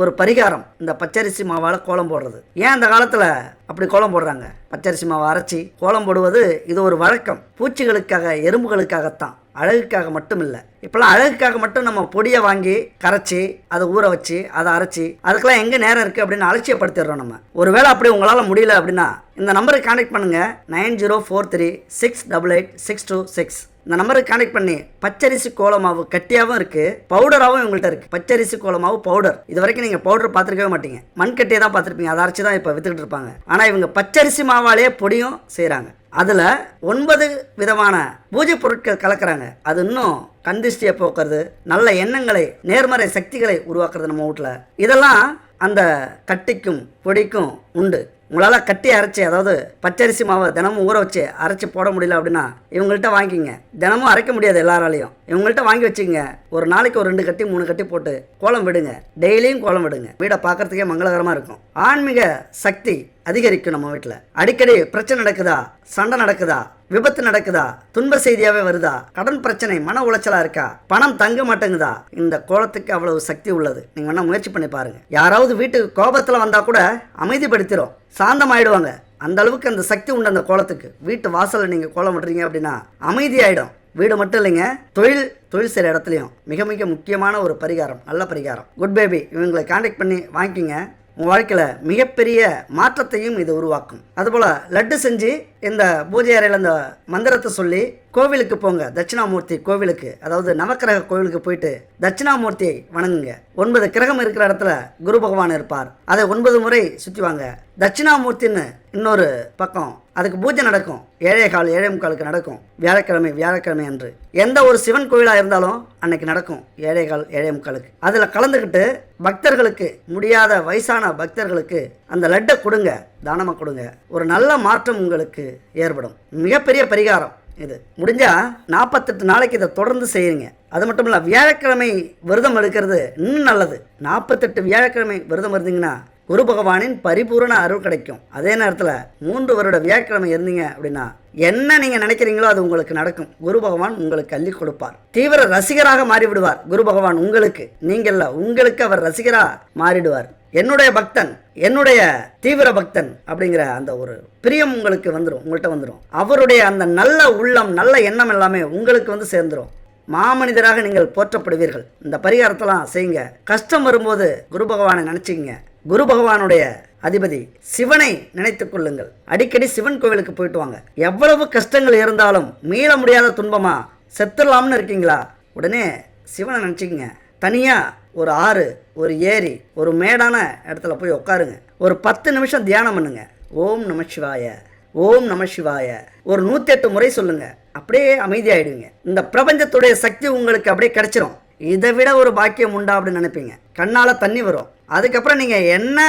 ஒரு பரிகாரம். இந்த பச்சரிசி மாவால் கோலம் போடுறது. ஏன் அந்த காலத்தில் அப்படி கோலம் போடுறாங்க? பச்சரிசி மாவை அரைச்சி கோலம் போடுவது இது ஒரு வழக்கம். பூச்சிகளுக்காக எறும்புகளுக்காகத்தான். அழகுக்காக மட்டும் இல்லை இப்போலாம் அழகுக்காக மட்டும் நம்ம பொடியை வாங்கி கரைச்சி அதை ஊற வச்சு அதை அரைச்சி அதுக்கெல்லாம் எங்கே நேரம் இருக்குது அப்படின்னு அலட்சியப்படுத்திடுறோம் நம்ம. ஒருவேளை அப்படி உங்களால் முடியல அப்படின்னா இந்த நம்பருக்கு கான்டெக்ட் பண்ணுங்கள் nine zero four three six double eight six two six. இந்த நம்பருக்கு கனெக்ட் பண்ணி பச்சரிசி கோலமாவு கட்டியாகவும் இருக்குது பவுடராகவும் உங்கள்கிட்ட இருக்குது பச்சரிசி கோலமாவு பவுடர் இது வரைக்கும் நீங்கள் பவுடர் பார்த்துருக்கவே மாட்டீங்க. மண்கட்டியை தான் பார்த்துருப்பீங்க. அதை அரைச்சி தான் இப்போ வித்துக்கிட்டு இருப்பாங்க. ஆனால் இவங்க பச்சரிசி மாவாலே பொடியும் செய்கிறாங்க அதில் ஒன்பது விதமான பூஜை பொருட்கள் கலக்கிறாங்க. அது இன்னும் கந்திஷ்டியை போக்குறது நல்ல எண்ணங்களை நேர்மறை சக்திகளை உருவாக்குறது நம்ம வீட்டில். இதெல்லாம் அந்த கட்டிக்கும் பொடிக்கும் உண்டு. உங்களால் கட்டி அரைச்சி அதாவது பச்சரிசி மாவை தினமும் ஊற வச்சு அரைச்சி போட முடியல அப்படின்னா இவங்கள்ட்ட வாங்கிங்க தினமும் அரைக்க முடியாது எல்லாராலையும். இவங்கள்ட்ட வாங்கி வச்சுங்க ஒரு நாளைக்கு ஒரு ரெண்டு கட்டி மூணு கட்டி போட்டு கோலம் விடுங்க. டெய்லியும் கோலம் விடுங்க. வீடை பார்க்கறதுக்கே மங்களகரமாக இருக்கும். ஆன்மீக சக்தி அதிகரிக்கும் நம்ம வீட்டில் அடிக்கடி பிரச்சனை நடக்குதா? சண்டை நடக்குதா? விபத்து நடக்குதா? துன்ப செய்தியாவே வருதா? கடன் பிரச்சனை மன உளைச்சலா இருக்கா? பணம் தங்க மாட்டேங்குதா? இந்த கோலத்துக்கு அவ்வளவு சக்தி உள்ளது. நீங்க வேணா முயற்சி பண்ணி பாருங்க. யாராவது வீட்டுக்கு கோபத்தில் வந்தா கூட அமைதிப்படுத்திடும் சாந்தம் ஆயிடுவாங்க அந்த அளவுக்கு அந்த சக்தி உண்டு அந்த கோலத்துக்கு. வீட்டு வாசலில் நீங்கள் கோலம் விடுறீங்க அப்படின்னா அமைதியாயிடும். வீடு மட்டும் இல்லைங்க. தொழில் தொழில் செய்கிற இடத்துலையும் மிக மிக முக்கியமான ஒரு பரிகாரம் நல்ல பரிகாரம். குட் பேபி இவங்களை காண்டாக்ட் பண்ணி வாங்கிக்கிங்க. உங்கள் வாழ்க்கையில் மிகப்பெரிய மாற்றத்தையும் இது உருவாக்கும். அதுபோல் லட்டு செஞ்சு இந்த பூஜை அறையில் இந்த மந்திரத்தை சொல்லி கோவிலுக்கு போங்க. தட்சிணாமூர்த்தி கோவிலுக்கு அதாவது நவக்கிரக கோவிலுக்கு போயிட்டு தட்சிணாமூர்த்தியை வணங்குங்க. ஒன்பது கிரகம் இருக்கிற இடத்துல குரு பகவான் இருப்பார். அதை ஒன்பது முறை சுற்றி வாங்க. தட்சிணாமூர்த்தின்னு இன்னொரு பக்கம் அதுக்கு பூஜை நடக்கும். ஏழே கால் ஏழை முக்காலுக்கு நடக்கும். வியாழக்கிழமை வியாழக்கிழமை அன்று. எந்த ஒரு சிவன் கோயிலாக இருந்தாலும் அன்னைக்கு நடக்கும். ஏழை கால் ஏழை முக்காலுக்கு. அதில் கலந்துக்கிட்டு பக்தர்களுக்கு முடியாத வயசான பக்தர்களுக்கு அந்த லட்டை கொடுங்க தானமாக கொடுங்க. ஒரு நல்ல மாற்றம் உங்களுக்கு ஏற்படும். மிகப்பெரிய பரிகாரம் இது. முடிஞ்சால் நாற்பத்தெட்டு நாளைக்கு இதை தொடர்ந்து செய்யுங்க. அது மட்டும் இல்லை வியாழக்கிழமை விரதம் எடுக்கிறது இன்னும் நல்லது. நாற்பத்தெட்டு வியாழக்கிழமை விரதம் இருந்தீங்கன்னா குரு பகவானின் பரிபூரண அருள் கிடைக்கும். அதே நேரத்தில் மூன்று வருட வியாழக்கிழமை இருந்தீங்க அப்படின்னா என்ன நீங்கள் நினைக்கிறீங்களோ அது உங்களுக்கு நடக்கும். குரு பகவான் உங்களுக்கு அள்ளி கொடுப்பார். தீவிர ரசிகராக மாறிவிடுவார். குரு பகவான் உங்களுக்கு நீங்கள்ல உங்களுக்கு அவர் ரசிகராக மாறிடுவார். என்னுடைய பக்தன் என்னுடைய தீவிர பக்தன் அப்படிங்கிற அந்த ஒரு பிரியம் உங்களுக்கு வந்துடும் உங்கள்கிட்ட வந்துடும் அவருடைய அந்த நல்ல உள்ளம் நல்ல எண்ணம் எல்லாமே உங்களுக்கு வந்து சேர்ந்துடும் மாமனிதராக நீங்கள் போற்றப்படுவீர்கள். இந்த பரிகாரத்தெல்லாம் செய்யுங்க. கஷ்டம் வரும்போது குரு பகவானை நினச்சிக்கங்க. குரு பகவானுடைய அதிபதி சிவனை நினைத்துக் கொள்ளுங்கள். அடிக்கடி சிவன் கோவிலுக்கு போயிட்டு வாங்க. எவ்வளவு கஷ்டங்கள் இருந்தாலும் மீள முடியாத துன்பமா? செத்துடலாம்னு இருக்கீங்களா? உடனே சிவனை நினச்சிக்கங்க. தனியாக ஒரு ஆறு ஒரு ஏரி ஒரு மேடான இடத்துல போய் உட்காருங்க. ஒரு பத்து நிமிஷம் தியானம் பண்ணுங்க. ஓம் நம சிவாய ஓம் நம சிவாய. ஒரு நூற்றி எட்டு முறை சொல்லுங்க. அப்படியே அமைதியாயிடுவீங்க. இந்த பிரபஞ்சத்துடைய சக்தி உங்களுக்கு அப்படியே கிடைச்சிரும். இதை விட ஒரு பாக்கியம் உண்டா அப்படின்னு நினைப்பீங்க. கண்ணால் தண்ணி வரும். அதுக்கப்புறம் நீங்கள் என்ன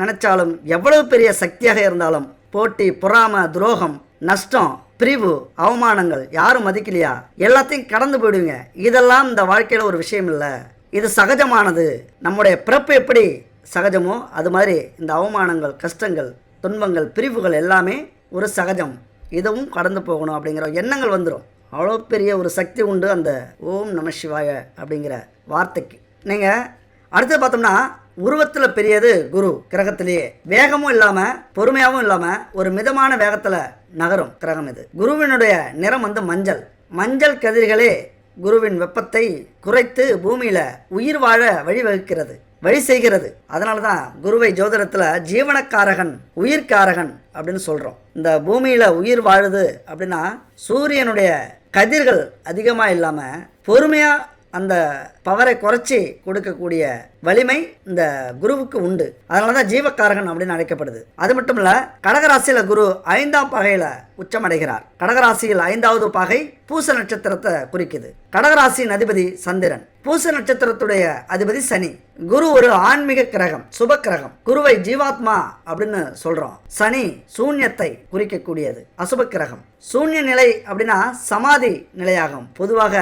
நினச்சாலும் எவ்வளவு பெரிய சக்தியாக இருந்தாலும் போட்டி பொறாம துரோகம் நஷ்டம் பிரிவு அவமானங்கள் யாரும் மதிக்கலையா? எல்லாத்தையும் கடந்து போயிடுவீங்க. இதெல்லாம் இந்த வாழ்க்கையில் ஒரு விஷயம் இல்லை. இது சகஜமானது. நம்முடைய பிறப்பு எப்படி சகஜமோ அது மாதிரி இந்த அவமானங்கள் கஷ்டங்கள் துன்பங்கள் பிரிவுகள் எல்லாமே ஒரு சகஜம். இதுவும் கடந்து போகணும் அப்படிங்கிற எண்ணங்கள் வந்துடும் அவ்வளோ பெரிய ஒரு சக்தி உண்டு அந்த ஓம் நம சிவாய அப்படிங்கிற வார்த்தைக்கு. நீங்கள் அடுத்து பார்த்தோம்னா உருவத்தில் பெரியது குரு கிரகத்திலேயே. வேகமும் இல்லாமல் பொறுமையாகவும் இல்லாமல் ஒரு மிதமான வேகத்தில் நகரும் கிரகம் இது. குருவினுடைய நிறம் வந்து மஞ்சள். மஞ்சள் கதிர்களே குருவின் வெப்பத்தை குறைத்து பூமியில் உயிர் வாழ வழிவகுக்கிறது வழி செய்கிறது. அதனால தான் குருவை ஜோதிடத்தில் ஜீவனக்காரகன் உயிர்காரகன் அப்படின்னு சொல்கிறோம் இந்த பூமியில் உயிர் வாழுது அப்படின்னா சூரியனுடைய கதிர்கள் அதிகமாக இல்லாமல் பொறுமையாக அந்த பவரை குறைச்சி கொடுக்கக்கூடிய வலிமை இந்த குருவுக்கு உண்டு. அதனால தான் ஜீவக்காரகன் அப்படின்னு அழைக்கப்படுது. அது மட்டும் இல்லை கடகராசியில் குரு ஐந்தாம் பகையில் உச்சமடைகிறார். கடகராசியில் ஐந்தாவது பகை பூச நட்சத்திரத்தை குறிக்குது. கடகராசியின் அதிபதி சந்திரன். பூச நட்சத்திரத்துடைய அதிபதி சனி. குரு ஒரு ஆன்மீக கிரகம் சுப கிரகம். குருவை ஜீவாத்மா அப்படின்னு சொல்றோம். சனி சூன்யத்தை குறிக்கக்கூடியது அசுப கிரகம். சூன்ய நிலை அப்படின்னா சமாதி நிலையாகும். பொதுவாக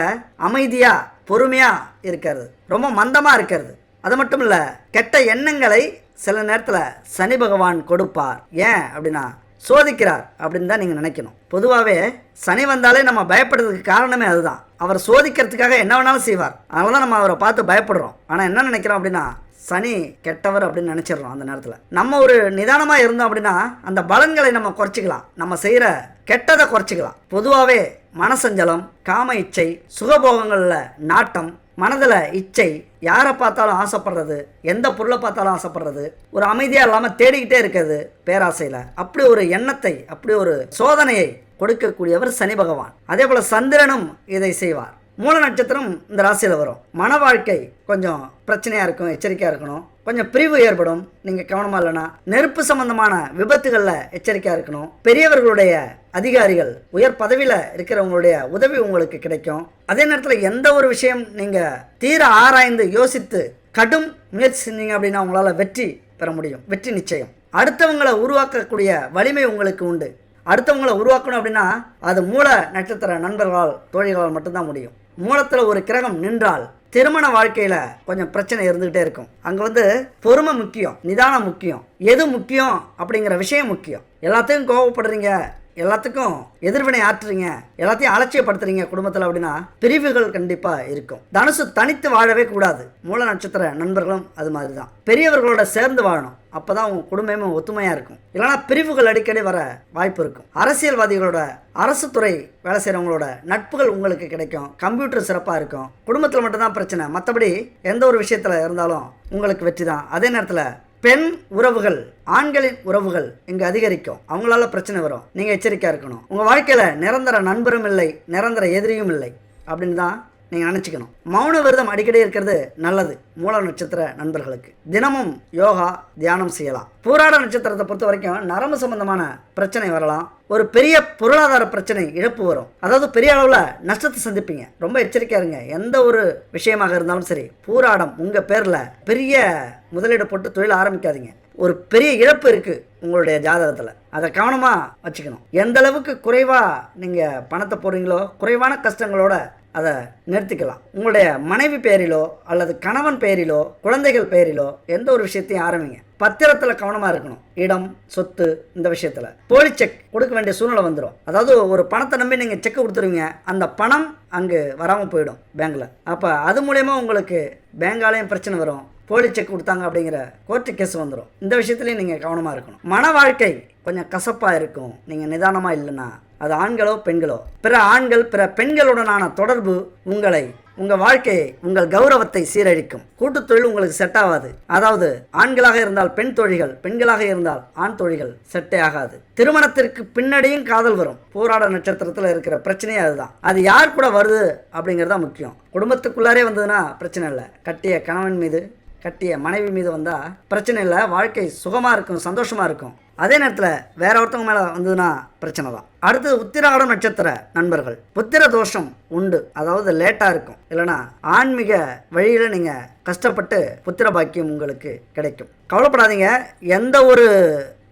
அமைதியா பொறுமையாக இருக்கிறது. ரொம்ப மந்தமாக இருக்கிறது. அது மட்டும் இல்லை கெட்ட எண்ணங்களை சில நேரத்தில் சனி பகவான் கொடுப்பார். ஏன் அப்படின்னா சோதிக்கிறார் அப்படின்னு தான் நீங்கள் நினைக்கணும். பொதுவாகவே சனி வந்தாலே நம்ம பயப்படுறதுக்கு காரணமே அதுதான். அவர் சோதிக்கிறதுக்காக என்ன வேணாலும் செய்வார். அதனால தான் நம்ம அவரை பார்த்து பயப்படுறோம். ஆனால் என்ன நினைக்கிறோம் அப்படின்னா சனி கெட்டவர் அப்படின்னு நினச்சிடுறோம் அந்த நேரத்தில். நம்ம ஒரு நிதானமாக இருந்தோம் அப்படின்னா அந்த பலன்களை நம்ம குறைச்சிக்கலாம். நம்ம செய்கிற கெட்டதை குறைச்சிக்கலாம். பொதுவாகவே மனசஞ்சலம் காம இச்சை சுகபோகங்களில் நாட்டம் மனதில் இச்சை யாரை பார்த்தாலும் ஆசைப்படுறது எந்த பொருளை பார்த்தாலும் ஆசைப்படுறது ஒரு அமைதியாக இல்லாமல் தேடிக்கிட்டே இருக்கிறது பேராசையில். அப்படி ஒரு எண்ணத்தை அப்படி ஒரு சோதனையை கொடுக்கக்கூடியவர் சனி பகவான். அதே போல் சந்திரனும் இதை செய்வார். மூல நட்சத்திரம் இந்த ராசியில் வரும். மன வாழ்க்கை கொஞ்சம் பிரச்சனையாக இருக்கும் எச்சரிக்கையாக இருக்கணும். கொஞ்சம் பிரிவு ஏற்படும் நீங்கள் கவனமாக இல்லைன்னா. நெருப்பு சம்பந்தமான விபத்துகளில் எச்சரிக்கையாக இருக்கணும். பெரியவர்களுடைய அதிகாரிகள் உயர் பதவியில் இருக்கிறவங்களுடைய உதவி உங்களுக்கு கிடைக்கும். அதே நேரத்தில் எந்த ஒரு விஷயம் நீங்கள் தீர ஆராய்ந்து யோசித்து கடும் முயற்சி செஞ்சீங்க அப்படின்னா உங்களால் வெற்றி பெற முடியும். வெற்றி நிச்சயம். அடுத்தவங்களை உருவாக்கக்கூடிய வலிமை உங்களுக்கு உண்டு. அடுத்தவங்களை உருவாக்கணும் அப்படின்னா அது மூல நட்சத்திர நண்பர்களால் தோழிகளால் மட்டும்தான் முடியும். மூலத்தில் ஒரு கிரகம் நின்றால் திருமண வாழ்க்கையில் கொஞ்சம் பிரச்சனை இருந்துக்கிட்டே இருக்கும். அங்கே வந்து பொறுமை முக்கியம் நிதானம் முக்கியம். எது முக்கியம் அப்படிங்கிற விஷயம் முக்கியம். எல்லாத்தையும் கோவப்படுறீங்க எல்லாத்துக்கும் எதிர்வினை ஆற்றுறீங்க. எல்லாத்தையும் அலட்சியப்படுத்துறீங்க குடும்பத்தில் அப்படின்னா பிரிவுகள் கண்டிப்பாக இருக்கும். தனுசு தனித்து வாழவே கூடாது. மூல நட்சத்திர நண்பர்களும் அது மாதிரி தான் பெரியவர்களோட சேர்ந்து வாழணும். அப்போ தான் உங்கள் குடும்பமும் ஒத்துமையாக இருக்கும். இல்லைனா பிரிவுகள் அடிக்கடி வர வாய்ப்பு இருக்கும். அரசியல்வாதிகளோட அரசு துறை வேலை செய்கிறவங்களோட நட்புகள் உங்களுக்கு கிடைக்கும். கம்ப்யூட்டர் சிறப்பாக இருக்கும். குடும்பத்தில் மட்டும்தான் பிரச்சனை. மற்றபடி எந்த ஒரு விஷயத்தில் இருந்தாலும் உங்களுக்கு வெற்றி தான் அதே நேரத்தில் பெண் உறவுகள் ஆண்களின் உறவுகள் இங்கே அதிகரிக்கும். அவங்களால பிரச்சனை வரும். நீங்கள் எச்சரிக்கையாக இருக்கணும். உங்கள் வாழ்க்கையில் நிரந்தர நண்பரும் இல்லை நிரந்தர எதிரியும் இல்லை அப்படின்னு தான் நீங்கள் நினச்சிக்கணும். மௌன விரதம் அடிக்கடி இருக்கிறது நல்லது. மூல நட்சத்திர நண்பர்களுக்கு. தினமும் யோகா தியானம் செய்யலாம். பூராட நட்சத்திரத்தை பொறுத்த வரைக்கும் நரம்பு சம்பந்தமான பிரச்சனை வரலாம். ஒரு பெரிய பொருளாதார பிரச்சனை இழப்பு வரும். அதாவது பெரிய அளவில் நஷ்டத்தை சந்திப்பீங்க. ரொம்ப எச்சரிக்கையாக இருங்க. எந்த ஒரு விஷயமாக இருந்தாலும் சரி பூராடம் உங்கள் பேரில் பெரிய முதலீடு போட்டு தொழில் ஆரம்பிக்காதீங்க. ஒரு பெரிய இழப்பு இருக்குது உங்களுடைய ஜாதகத்தில். அதை கவனமாக வச்சுக்கணும். எந்த அளவுக்கு குறைவாக நீங்கள் பணத்தை போடுறீங்களோ குறைவான கஷ்டங்களோட அதை நிறுத்திக்கலாம். உங்களுடைய மனைவி பெயரிலோ அல்லது கணவன் பெயரிலோ குழந்தைகள் பெயரிலோ எந்த ஒரு விஷயத்தையும் ஆரம்பிங்க பத்திரத்தில் கவனமாக இருக்கணும். இடம் சொத்து இந்த விஷயத்தில். போலி செக் கொடுக்க வேண்டிய சூழ்நிலை வந்துடும் அதாவது ஒரு பணத்தை நம்பி நீங்கள் செக் கொடுத்துருவீங்க. அந்த பணம் அங்கே வராமல் போயிடும் பேங்க்கில் அப்போ அது மூலயமா உங்களுக்கு பேங்காலையும் பிரச்சனை வரும். போலி செக் கொடுத்தாங்க அப்படிங்கிற கோர்ட்டு கேஸ் வந்துடும் இந்த விஷயத்துலையும் நீங்கள் கவனமாக இருக்கணும். மன வாழ்க்கை கொஞ்சம் கசப்பாக இருக்கும். நீங்கள் நிதானமாக இல்லைன்னா. அது ஆண்களோ பெண்களோ. பிற ஆண்கள் பிற பெண்களுடனான தொடர்பு உங்களை உங்கள் வாழ்க்கையை உங்கள் கௌரவத்தை சீரழிக்கும். கூட்டுத் தொழில் உங்களுக்கு செட் ஆகாது. அதாவது ஆண்களாக இருந்தால் பெண் தொழில்கள் பெண்களாக இருந்தால் ஆண் தொழில்கள் செட்டே ஆகாது. திருமணத்திற்கு பின்னாடியும் காதல் வரும். போராட நட்சத்திரத்தில் இருக்கிற பிரச்சனையே அதுதான். அது யார் கூட வருது அப்படிங்கிறது தான் முக்கியம். குடும்பத்துக்குள்ளாரே வந்ததுன்னா பிரச்சனை இல்லை. கட்டிய கணவன் மீது கட்டிய மனைவி மீது வந்தால் பிரச்சனை இல்லை வாழ்க்கை சுகமாக இருக்கும் சந்தோஷமாக இருக்கும். அதே நேரத்தில் வேற ஒருத்தவங்க மேலே வந்ததுன்னா பிரச்சனை தான். அடுத்தது உத்திராடம் நட்சத்திர நண்பர்கள். புத்திர தோஷம் உண்டு. அதாவது லேட்டாக இருக்கும். இல்லைனா ஆன்மீக வழியில் நீங்கள் கஷ்டப்பட்டு புத்திர பாக்கியம் உங்களுக்கு கிடைக்கும். கவலைப்படாதீங்க. எந்த ஒரு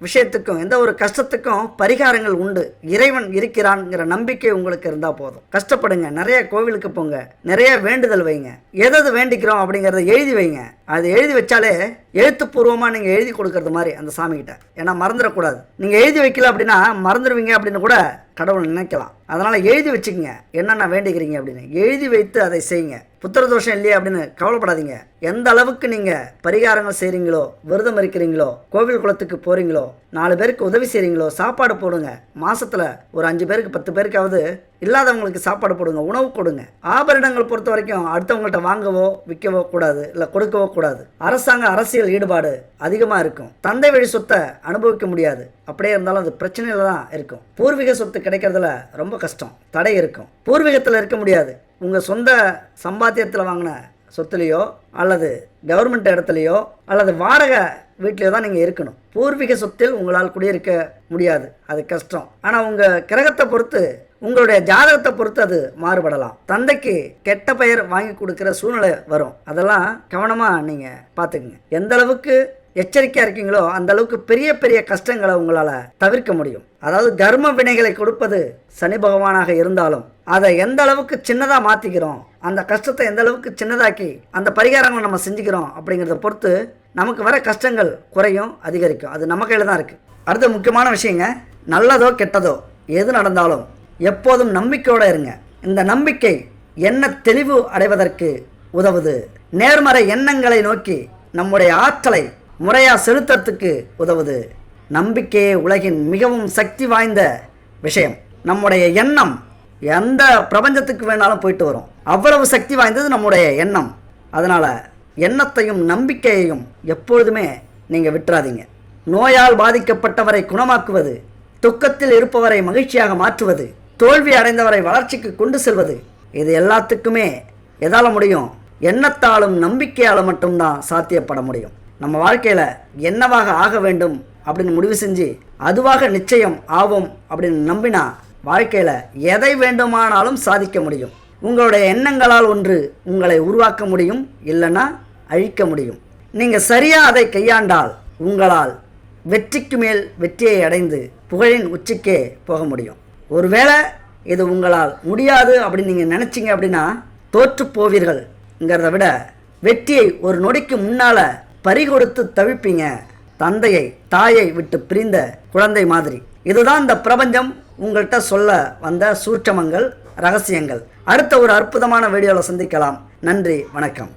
விஷயத்துக்கும் எந்த ஒரு கஷ்டத்துக்கும் பரிகாரங்கள் உண்டு. இறைவன் இருக்கிறான்ங்கிற நம்பிக்கை உங்களுக்கு இருந்தால் போதும். கஷ்டப்படுங்க. நிறைய கோவிலுக்கு போங்க. நிறைய வேண்டுதல் வைங்க. எதாவது வேண்டிக்கிறோம் அப்படிங்கிறத எழுதி வைங்க. அது எழுதி வச்சாலே எழுத்துப்பூர்வமாக நீங்கள் எழுதி கொடுக்கறது மாதிரி அந்த சாமிகிட்ட. ஏன்னா மறந்துடக்கூடாது. நீங்கள் எழுதி வைக்கல அப்படின்னா மறந்துடுவீங்க அப்படின்னு கூட கடவுள் நினைக்கலாம். அதனால் எழுதி வச்சுக்கோங்க. என்னென்ன வேண்டிக்கிறீங்க அப்படின்னு. எழுதி வைத்து அதை செய்யுங்க. புத்திர தோஷம் இல்லையே அப்படின்னு கவலைப்படாதீங்க. எந்த அளவுக்கு நீங்கள் பரிகாரங்கள் செய்கிறீங்களோ விரதம் இருக்கிறீங்களோ கோவில் குளத்துக்கு போகிறீங்களோ நாலு பேருக்கு உதவி செய்கிறீங்களோ சாப்பாடு போடுங்க. மாதத்தில் ஒரு அஞ்சு பேருக்கு பத்து பேருக்காவது இல்லாதவங்களுக்கு சாப்பாடு போடுங்க உணவு கொடுங்க. ஆபரணங்கள் பொறுத்த வரைக்கும் அடுத்தவங்கள்ட்ட வாங்கவோ விற்கவோ கூடாது. இல்லை கொடுக்கவோ கூடாது அரசாங்க அரசியல் ஈடுபாடு அதிகமாக இருக்கும். தந்தை வழி சொத்தை அனுபவிக்க முடியாது. அப்படியே இருந்தாலும் அது பிரச்சனையில் தான் இருக்கும். பூர்வீக சொத்து கிடைக்கிறதுல ரொம்ப கஷ்டம். தடை இருக்கும். பூர்வீகத்தில் இருக்க முடியாது. உங்கள் சொந்த சம்பாத்தியத்தில் வாங்கின சொத்துலேயோ அல்லது கவர்மெண்ட் இடத்துலையோ அல்லது வாடகை வீட்டிலே தான் நீங்கள் இருக்கணும். பூர்வீக சொத்தில் உங்களால் குடியிருக்க முடியாது. அது கஷ்டம். ஆனால் உங்கள் கிரகத்தை பொறுத்து உங்களுடைய ஜாதகத்தை பொறுத்து அது மாறுபடலாம். தந்தைக்கு கெட்ட பெயர் வாங்கி கொடுக்குற சூழ்நிலை வரும். அதெல்லாம் கவனமாக நீங்கள் பார்த்துக்குங்க. எந்த அளவுக்கு எச்சரிக்கையாக இருக்கீங்களோ அந்த அளவுக்கு பெரிய பெரிய கஷ்டங்களை உங்களால் தவிர்க்க முடியும். அதாவது கர்ம வினைகளை கொடுப்பது சனி பகவானாக இருந்தாலும் அதை எந்த அளவுக்கு சின்னதாக மாற்றிக்கிறோம் அந்த கஷ்டத்தை எந்த அளவுக்கு சின்னதாக்கி அந்த பரிகாரங்களை நம்ம செஞ்சுக்கிறோம் அப்படிங்கிறத பொறுத்து நமக்கு வர கஷ்டங்கள் குறையும் அதிகரிக்கும். அது நம்ம கையில் தான் இருக்குது அடுத்த முக்கியமான விஷயங்க நல்லதோ கெட்டதோ எது நடந்தாலும் எப்போதும் நம்பிக்கையோடு இருங்க. இந்த நம்பிக்கை என்ன தெளிவு அடைவதற்கு உதவுது. நேர்மறை எண்ணங்களை நோக்கி நம்முடைய ஆற்றலை முறையாக செலுத்தத்துக்கு உதவுது. நம்பிக்கையே உலகின் மிகவும் சக்தி வாய்ந்த விஷயம். நம்முடைய எண்ணம் எந்த பிரபஞ்சத்துக்கு வேணாலும் போயிட்டு வரும். அவ்வளவு சக்தி வாய்ந்தது நம்முடைய எண்ணம். அதனால் எண்ணத்தையும் நம்பிக்கையையும் எப்பொழுதுமே நீங்கள் விட்டுறாதீங்க. நோயால் பாதிக்கப்பட்டவரை குணமாக்குவது துக்கத்தில் இருப்பவரை மகிழ்ச்சியாக மாற்றுவது தோல்வி அடைந்தவரை வளர்ச்சிக்கு கொண்டு செல்வது. இது எல்லாத்துக்குமே எதால் முடியும்? எண்ணத்தாலும் நம்பிக்கையால் மட்டும்தான் சாத்தியப்பட முடியும். நம்ம வாழ்க்கையில் என்னவாக ஆக வேண்டும் அப்படின்னு முடிவு செஞ்சு அதுவாக நிச்சயம் ஆவோம் அப்படின்னு நம்பினா வாழ்க்கையில் எதை வேண்டுமானாலும் சாதிக்க முடியும். உங்களுடைய எண்ணங்களால் ஒன்று உங்களை உருவாக்க முடியும் இல்லைன்னா அழிக்க முடியும். நீங்கள் சரியாக அதை கையாண்டால் உங்களால் வெற்றிக்கு மேல் வெற்றியை அடைந்து புகழின் உச்சிக்கே போக முடியும். ஒருவேளை இது உங்களால் முடியாது அப்படின்னு நீங்கள் நினச்சிங்க அப்படின்னா தோற்று போவீர்கள்ங்கிறத விட வெற்றியை ஒரு நொடிக்கு முன்னால் பறிகொடுத்து தவிப்பீங்க. தந்தையை தாயை விட்டு பிரிந்த குழந்தை மாதிரி. இதுதான் இந்த பிரபஞ்சம். உங்கள்கிட்ட சொல்ல வந்த சூட்சமங்கள் ரகசியங்கள். அடுத்த ஒரு அற்புதமான வீடியோவில் சந்திக்கலாம். நன்றி வணக்கம்.